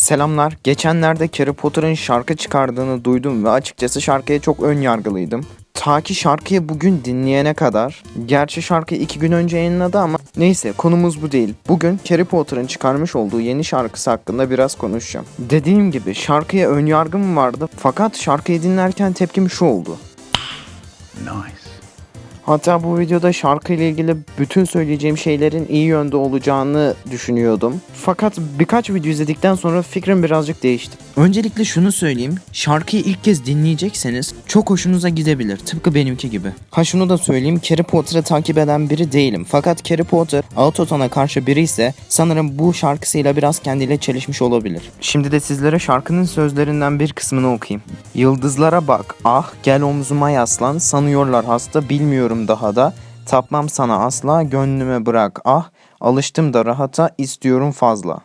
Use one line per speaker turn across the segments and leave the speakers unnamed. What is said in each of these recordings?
Selamlar. Geçenlerde Harry Potter'ın şarkı çıkardığını duydum ve açıkçası şarkıya çok ön yargılıydım. Ta ki şarkıyı bugün dinleyene kadar. Gerçi şarkı iki gün önce yayınladı ama neyse konumuz bu değil. Bugün Harry Potter'ın çıkarmış olduğu yeni şarkısı hakkında biraz konuşacağım. Dediğim gibi şarkıya ön yargım vardı fakat şarkıyı dinlerken tepkim şu oldu.
Nice.
Hatta bu videoda şarkıyla ilgili bütün söyleyeceğim şeylerin iyi yönde olacağını düşünüyordum. Fakat birkaç video izledikten sonra fikrim birazcık değişti. Öncelikle şunu söyleyeyim. Şarkıyı ilk kez dinleyecekseniz çok hoşunuza gidebilir. Tıpkı benimki gibi. Ha şunu da söyleyeyim. Harry Potter'ı takip eden biri değilim. Fakat Harry Potter Autoton'a karşı biri ise sanırım bu şarkısıyla biraz kendiyle çelişmiş olabilir. Şimdi de sizlere şarkının sözlerinden bir kısmını okuyayım. Yıldızlara bak, ah gel omzuma yaslan, sanıyorlar hasta bilmiyorum daha da. Tapmam sana asla, gönlüme bırak ah, alıştım da rahata, istiyorum fazla.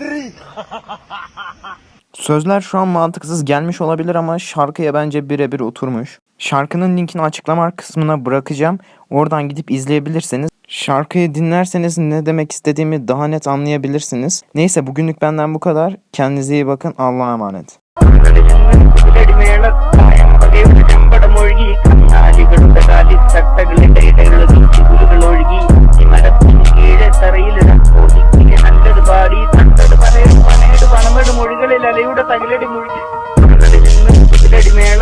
Sözler şu an mantıksız gelmiş olabilir ama şarkıya bence birebir oturmuş. Şarkının linkini açıklama kısmına bırakacağım. Oradan gidip izleyebilirsiniz. Şarkıyı dinlerseniz ne demek istediğimi daha net anlayabilirsiniz. Neyse bugünlük benden bu kadar. Kendinize iyi bakın. Allah'a emanet.
കടലടി മുഴുകി കടലടി മേള